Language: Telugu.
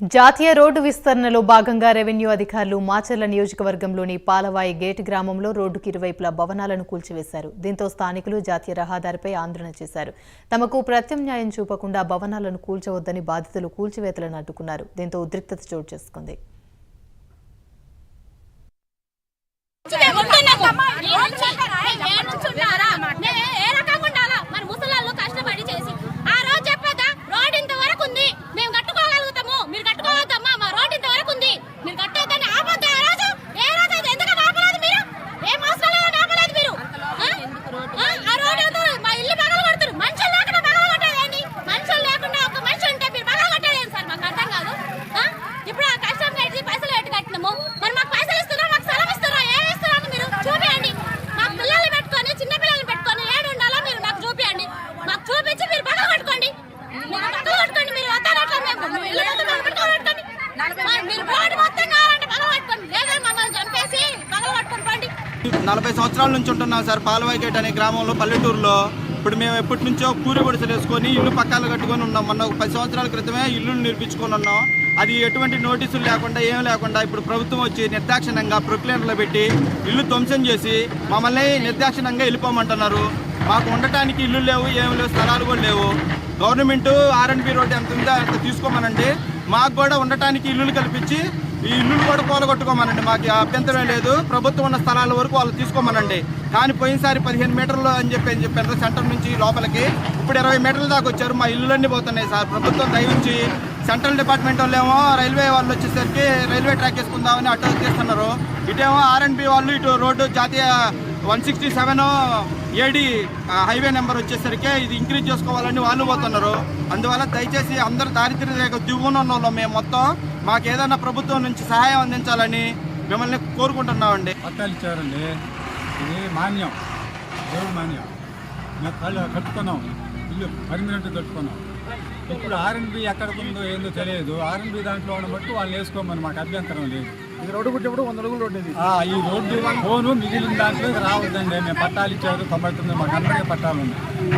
జాతీయ రోడ్డు విస్తరణలో భాగంగా రెవెన్యూ అధికారులు మాచర్ల నియోజకవర్గంలోని పాలవాయి గేట్ గ్రామంలో రోడ్డుకి ఇరువైపులా భవనాలను కూల్చివేశారు. దీంతో స్థానికులు జాతీయ రహదారిపై ఆందోళన చేశారు. తమకు ప్రత్యామ్నాయం చూపకుండా భవనాలను కూల్చవద్దని బాధితులు కూల్చివేతలను అడ్డుకున్నారు. దీంతో ఉద్రిక్తత చోటు చేసుకుంది. నలభై సంవత్సరాల నుంచి ఉంటున్నాం సార్ పాలవాయిగేట్ అనే గ్రామంలో పల్లెటూరులో. ఇప్పుడు మేము ఎప్పటి నుంచో కూరి గుడిసెలు వేసుకొని ఇల్లు పక్కాలు కట్టుకొని ఉన్నాం. మొన్న ఒక పది సంవత్సరాల క్రితమే ఇల్లును నిర్మించుకొని ఉన్నాం. అది ఎటువంటి నోటీసులు లేకుండా ఏం లేకుండా ఇప్పుడు ప్రభుత్వం వచ్చి నిర్దాక్షిణ్యంగా ప్రొక్లేన్లో పెట్టి ఇల్లు ధ్వంసం చేసి మమ్మల్ని నిర్దాక్షిణ్యంగా వెళ్ళిపోమంటున్నారు. మాకు ఉండటానికి ఇల్లు లేవు ఏం లేవు స్థలాలు కూడా లేవు. గవర్నమెంట్ ఆర్ఎండ్బి రోడ్ ఎంత ఉందో అంత తీసుకోమనండి. మాకు కూడా ఉండటానికి ఇల్లులు కల్పించి ఈ ఇల్లులు కూడా కూలగొట్టుకోమనండి. మాకు అభ్యంతరం లేదు. ప్రభుత్వం ఉన్న స్థలాల వరకు వాళ్ళు తీసుకోమనండి. కానీ పోయినసారి పదిహేను మీటర్లు అని చెప్పి అని చెప్పారు సెంటర్ నుంచి లోపలికి. ఇప్పుడు ఇరవై మీటర్ల దాకా వచ్చారు. మా ఇల్లులన్నీ పోతున్నాయి సార్. ప్రభుత్వం దయించి సెంట్రల్ డిపార్ట్మెంట్ వాళ్ళేమో రైల్వే వాళ్ళు వచ్చేసరికి రైల్వే ట్రాక్ వేసుకుందామని అటు చేస్తున్నారు. ఇటేమో ఆర్ఎండ్బి వాళ్ళు ఇటు రోడ్డు జాతీయ one sixty seven A D highway number వచ్చేసరికి ఇది ఇంక్రీజ్ చేసుకోవాలని వాళ్ళు పోతున్నారు. అందువల్ల దయచేసి అందరూ దారిద్ర్య దిగువన ఉన్న వాళ్ళం మేము మొత్తం. మాకు ఏదైనా ప్రభుత్వం నుంచి సహాయం అందించాలని మిమ్మల్ని కోరుకుంటున్నామండి. పట్టాలు ఇచ్చారండి. ఇది మాన్యం. దేవుడు మాన్యం. మేము కళ్ళు కట్టుకున్నాం. ఇల్లు పర్మనెంట్ కట్టుకున్నాం. ఇప్పుడు ఆర్ఎన్బి ఎక్కడికి ఉందో ఏందో తెలియదు. ఆర్ఎన్బి దాంట్లో ఉన్న బట్టి వాళ్ళు వేసుకోమని మాకు అభ్యంతరం లేదు. ఇది రోడ్డు పుట్టినప్పుడు వంద అడుగులు రోడ్డు ఇది? ఆ, ఈ రోడ్డు ఫోను మిగిలిన దాంట్లో రావద్దండి. మేము పట్టాలు ఇచ్చారు తొంభై తొమ్మిది మాకు అందరికీ పట్టాలు ఉన్నాయి.